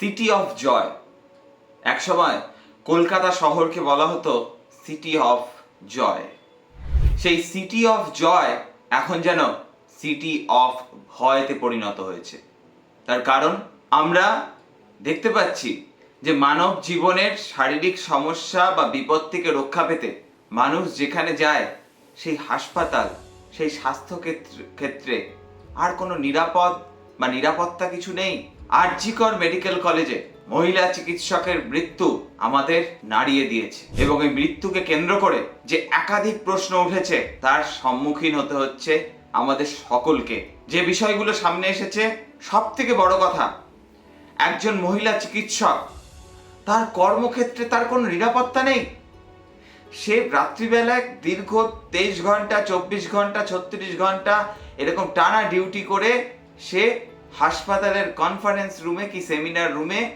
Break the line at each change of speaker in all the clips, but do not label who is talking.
City of joy একসময় কলকাতা শহরকে বলা হতো সিটি অফ জয় সেই সিটি অফ জয় এখন যেন সিটি অফ ভয়তে পরিণত হয়েছে। তার কারণ আমরা দেখতে পাচ্ছি যে মানব জীবনের শারীরিক সমস্যা বা বিপদ থেকে রক্ষা পেতে মানুষ যেখানে যায়, সেই হাসপাতাল, সেই স্বাস্থ্য ক্ষেত্র- ক্ষেত্রে আর কোনো নিরাপদ বা নিরাপত্তা কিছু নেই। আরজিকর মেডিকেল কলেজে মহিলা চিকিৎসকের মৃত্যু আমাদের নাড়িয়ে দিয়েছে এবং এই মৃত্যুকে কেন্দ্র করে যে একাধিক প্রশ্ন উঠেছে, তার সম্মুখীন হতে হচ্ছে আমাদের সকলকে। যে বিষয়গুলো সামনে এসেছে সব থেকে বড় কথা, একজন মহিলা চিকিৎসক, তার কর্মক্ষেত্রে তার কোনো নিরাপত্তা নেই। সে রাত্রিবেলায় দীর্ঘ তেইশ ঘণ্টা, চব্বিশ ঘণ্টা, ছত্রিশ ঘণ্টা এরকম টানা ডিউটি করে সে হাসপাতালের কনফারেন্স রুমে কি সেমিনার রুমে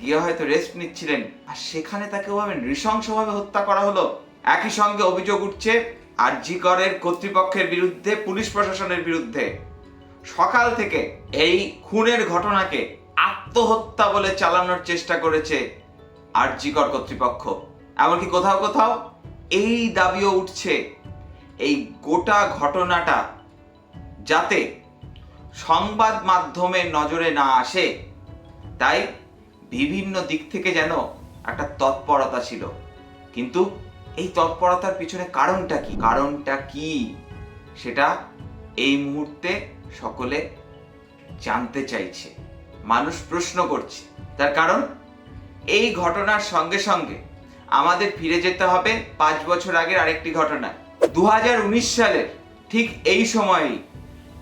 গিয়ে হয়তো রেস্ট নিচ্ছিলেন? আর সেখানে তাকে ওভাবে নৃশংসভাবে হত্যা করা হলো। একই সঙ্গে অভিযোগ উঠছে আরজি করের কর্তৃপক্ষের বিরুদ্ধে, পুলিশ প্রশাসনের বিরুদ্ধে। সকাল থেকে এই খুনের ঘটনাকে আত্মহত্যা বলে চালানোর চেষ্টা করেছে আর আরজিকর কর্তৃপক্ষ। এমনকি কোথাও কোথাও এই দাবিও উঠছে, এই গোটা ঘটনাটা যাতে সংবাদ মাধ্যমের নজরে না আসে, তাই বিভিন্ন দিক থেকে যেন একটা তৎপরতা ছিল। কিন্তু এই তৎপরতার পিছনে কারণটা কি? কারণটা কি? সেটা এই মুহূর্তে সকলে জানতে চাইছে। মানুষ প্রশ্ন করছে। তার কারণ, এই ঘটনার সঙ্গে সঙ্গে আমাদের ফিরে যেতে হবে পাঁচ বছর আগের আরেকটি ঘটনা দু সালের ঠিক এই সময়েই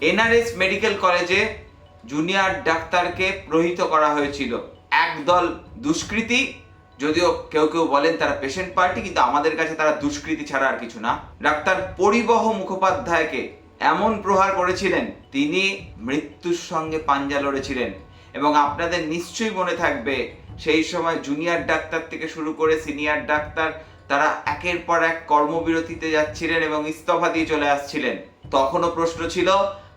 এনআরএস মেডিকেল কলেজে জুনিয়র ডাক্তারকে প্রহিত করা হয়েছিল। একদল দুষ্কৃতী, যদিও কেউ কেউ বলেন তারা পেশেন্ট পার্টি কিন্তু আমাদের কাছে তারা দুষ্কৃতী ছাড়া আর কিছু না। ডাক্তার পরিবহ মুখোপাধ্যায়কে এমন প্রহার করেছিলেন, তিনি মৃত্যুর সঙ্গে পাঞ্জা লড়েছিলেন। এবং আপনাদের নিশ্চয়ই মনে থাকবে, সেই সময় জুনিয়র ডাক্তার থেকে শুরু করে সিনিয়র ডাক্তার, তারা একের পর এক কর্মবিরতিতে যাচ্ছিলেন এবং ইস্তফা দিয়ে চলে আসছিলেন। তখনও প্রশ্ন ছিল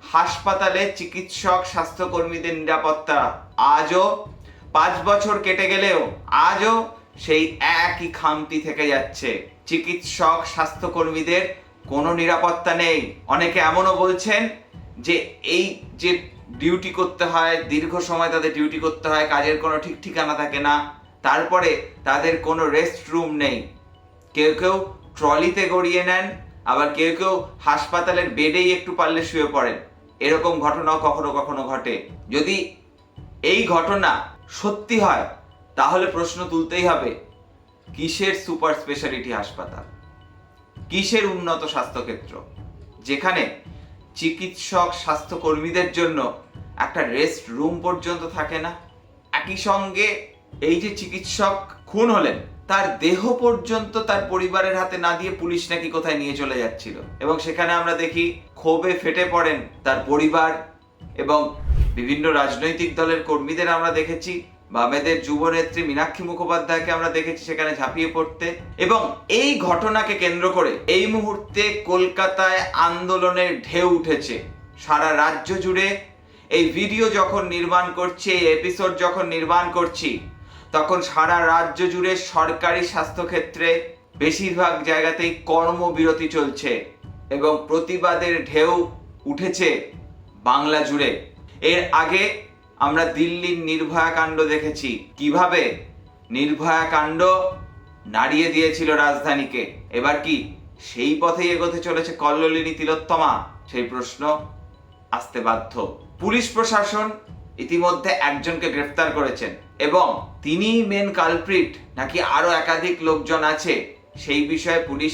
হাসপাতালে চিকিৎসক, স্বাস্থ্যকর্মীদের নিরাপত্তা। আজও পাঁচ বছর কেটে গেলেও আজও সেই একই খামতি থেকে যাচ্ছে। চিকিৎসক, স্বাস্থ্যকর্মীদের কোনো নিরাপত্তা নেই। অনেকে এমনও বলছেন যে এই যে ডিউটি করতে হয়, দীর্ঘ সময় তাদের ডিউটি করতে হয়, কাজের কোনো ঠিক ঠিকানা থাকে না, তারপরে তাদের কোনো রেস্ট রুম নেই। কেউ কেউ ট্রলিতে গড়িয়ে নেন, আবার কেউ কেউ হাসপাতালের বেডেই একটু পারলে শুয়ে পড়েন। এরকম ঘটনাও কখনো কখনো ঘটে। যদি এই ঘটনা সত্যি হয়, তাহলে প্রশ্ন তুলতেই হবে, কিসের সুপার স্পেশালিটি হাসপাতাল? কিসের উন্নত স্বাস্থ্যক্ষেত্র? যেখানে চিকিৎসক, স্বাস্থ্যকর্মীদের জন্য একটা রেস্ট রুম পর্যন্ত থাকে না। একই সঙ্গে এই যে চিকিৎসক খুন হলেন তার দেহ পর্যন্ত তার পরিবারের হাতে না দিয়ে পুলিশ নাকি কোথায় নিয়ে চলে যাচ্ছিল। এবং সেখানে আমরা দেখি ক্ষোভে ফেটে পড়েন তার পরিবার এবং বিভিন্ন রাজনৈতিক দলের কর্মীদের আমরা দেখেছি। বামেদের যুবনেত্রী মীনাক্ষী মুখোপাধ্যায়কে আমরা দেখেছি সেখানে ঝাঁপিয়ে পড়তে। এবং এই ঘটনাকে কেন্দ্র করে এই মুহূর্তে কলকাতায় আন্দোলনের ঢেউ উঠেছে। সারা রাজ্য জুড়ে এই ভিডিও যখন নির্মাণ করছি, এই এপিসোড যখন নির্মাণ করছি তখন সারা রাজ্য জুড়ে সরকারি স্বাস্থ্যক্ষেত্রে বেশিরভাগ জায়গাতেই কর্মবিরতি চলছে এবং প্রতিবাদের ঢেউ উঠেছে বাংলা জুড়ে। এর আগে আমরা দিল্লির নির্ভয়া কাণ্ড দেখেছি। কীভাবে? নির্ভয়া কাণ্ড নাড়িয়ে দিয়েছিল রাজধানীকে। এবার কি সেই পথেই এগোতে চলেছে কল্লোলিনী তিলোত্তমা? সেই প্রশ্ন আসতে বাধ্য। পুলিশ প্রশাসন ইতিমধ্যে একজনকে গ্রেফতার করেছেন এবং তিনি মেন কালপ্রিট নাকি আরও একাধিক লোকজন আছে, সেই বিষয়ে পুলিশ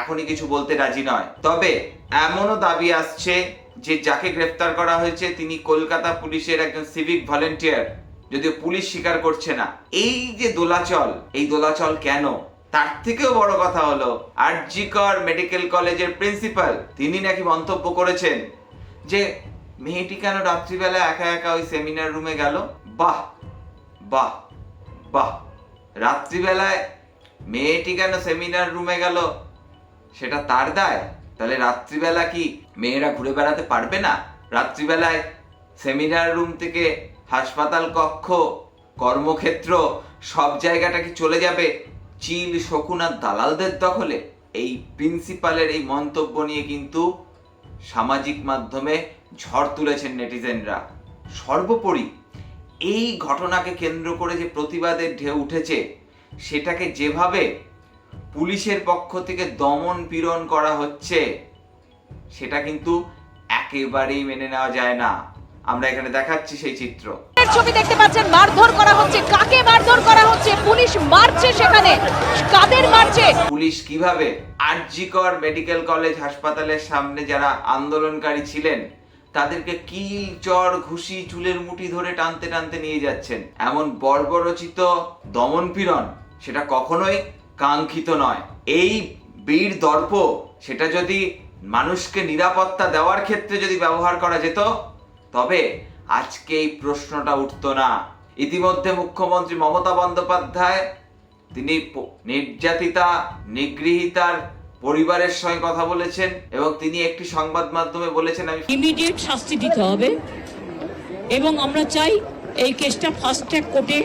এখনই কিছু বলতে রাজি নয়। তবে এমনও দাবি আসছে যে যাকে গ্রেফতার করা হয়েছে, তিনি কলকাতা পুলিশের একজন সিভিক ভলেন্টিয়ার যদিও পুলিশ স্বীকার করছে না। এই যে দোলাচল, এই দোলাচল কেন? তার থেকেও বড় কথা হলো, আরজিকর মেডিকেল কলেজের প্রিন্সিপাল, তিনি নাকি মন্তব্য করেছেন যে মেয়েটি কেন রাত্রিবেলা একা একা ওই সেমিনার রুমে গেল? বাহ বাহ বাহ। রাত্রিবেলায় মেয়েটি কেন সেমিনার রুমে গেল? সেটা তার দায়। তাহলে রাত্রিবেলা কি মেয়েরা ঘুরে বেড়াতে পারবে না? রাত্রিবেলায় সেমিনার রুম থেকে হাসপাতাল, কক্ষ, কর্মক্ষেত্র, সব জায়গাটা কি চলে যাবে? চিল শকুন আর দালালদের দখলে? এই প্রিন্সিপালের এই মন্তব্য নিয়ে কিন্তু সামাজিক মাধ্যমে ঝড় তুলেছেন নেটিজেনরা। সর্বোপরি এই ঘটনাকে কেন্দ্র করে যে প্রতিবাদের ঢেউ উঠেছে সেটাকে যেভাবে পুলিশের পক্ষ থেকে দমন পীড়ন করা হচ্ছে সেটা কিন্তু একেবারেই মেনে নেওয়া যায় না। আমরা এখানে দেখাচ্ছি সেই চিত্র।
ছবি দেখতে পাচ্ছেন মারধর করা হচ্ছে। কাকে মারধর করা হচ্ছে? পুলিশ মারছে সেখানে। কাদের মারছে?
পুলিশ কীভাবে আরজিকর মেডিকেল কলেজ হাসপাতালের সামনে যারা আন্দোলনকারী ছিলেন তাদেরকে কিল, চর, ঘুষি, চুলের মুঠি ধরে টানতে টানতে নিয়ে যাচ্ছেন। এমন বর্বরচিত দমনপীড়ন সেটা কখনোই কাঙ্ক্ষিত নয়। এই বীর দর্প, সেটা যদি মানুষকে নিরাপত্তা দেওয়ার ক্ষেত্রে যদি ব্যবহার করা যেত, তবে আজকে এই প্রশ্নটা উঠতো না। ইতিমধ্যে মুখ্যমন্ত্রী মমতা বন্দ্যোপাধ্যায়, তিনি নির্যাতিতা, নিগৃহীতার পরিবারের সঙ্গে কথা বলেছেন এবং তিনি একটি সংবাদ মাধ্যমে বলেছেন আমি
ইমিডিয়েট শাস্তি দিতে হবে এবং আমরা চাই এই কেসটা ফাস্ট ট্র্যাক কোর্টে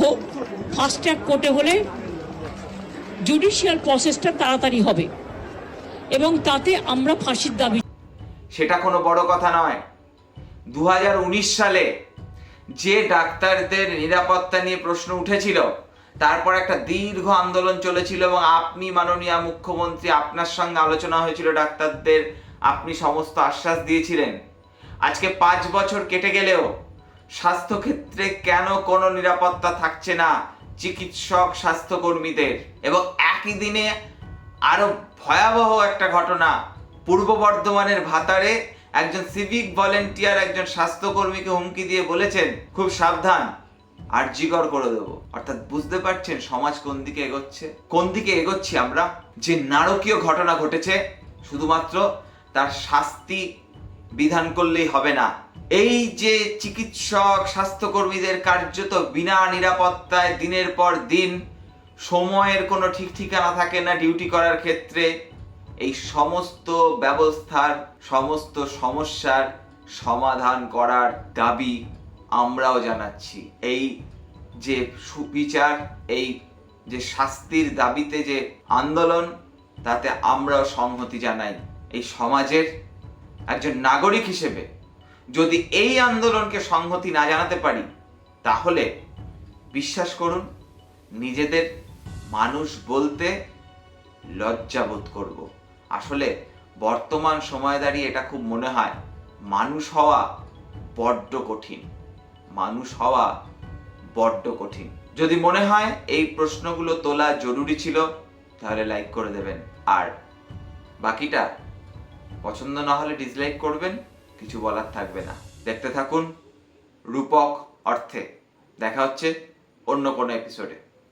হোক ফাস্ট ট্র্যাক কোর্টে হলে জুডিশিয়াল প্রসেসটা তাড়াতাড়ি হবে এবং তাতে আমরা ফাঁসির দাবি
সেটা কোনো বড় কথা নয়। দু সালে যে ডাক্তারদের নিরাপত্তা নিয়ে প্রশ্ন উঠেছিল তারপর একটা দীর্ঘ আন্দোলন চলেছিল এবং আপনি মাননীয় মুখ্যমন্ত্রী আপনার সঙ্গে আলোচনা হয়েছিল ডাক্তারদের, আপনি সমস্ত আশ্বাস দিয়েছিলেন। আজকে পাঁচ বছর কেটে গেলেও স্বাস্থ্যক্ষেত্রে কেন কোনো নিরাপত্তা থাকছে না চিকিৎসক, স্বাস্থ্যকর্মীদের? এবং একই দিনে আরও ভয়াবহ একটা ঘটনা, পূর্ব বর্ধমানের ভাতারে একজন সিভিক ভলেন্টিয়ার একজন স্বাস্থ্যকর্মীকে হুমকি দিয়ে বলেছেন, খুব সাবধান। আর্জিকর করে দেবো। অর্থাৎ বুঝতে পারছেন সমাজ কোন দিকে এগোচ্ছে? কোন দিকে এগোচ্ছি আমরা? যে নারকীয় ঘটনা ঘটেছে, শুধুমাত্র তার শাস্তি বিধান করলেই হবে না। এই যে চিকিৎসক, স্বাস্থ্যকর্মীদের কার্যত বিনা নিরাপত্তায় দিনের পর দিন সময়ের কোনো ঠিক ঠিকানা থাকে না ডিউটি করার ক্ষেত্রে, এই সমস্ত ব্যবস্থার, সমস্ত সমস্যার সমাধান করার দাবি আমরাও জানাচ্ছি। এই যে সুবিচার, এই যে শাস্তির দাবিতে যে আন্দোলন, তাতে আমরাও সংহতি জানাই। এই সমাজের একজন নাগরিক হিসেবে যদি এই আন্দোলনকে সংহতি না জানাতে পারি, তাহলে বিশ্বাস করুন, নিজেদের মানুষ বলতে লজ্জাবোধ করব। আসলে বর্তমান সময় দাঁড়িয়ে এটা খুব মনে হয়, মানুষ হওয়া বড্ড কঠিন। মানুষ হওয়া বড্ড কঠিন। যদি মনে হয় এই প্রশ্নগুলো তোলা জরুরি ছিল, তাহলে লাইক করে দেবেন। আর বাকিটা পছন্দ না হলে ডিসলাইক করবেন, কিছু বলার থাকবে না। দেখতে থাকুন রূপক অর্থে। দেখা হচ্ছে অন্য কোনো এপিসোডে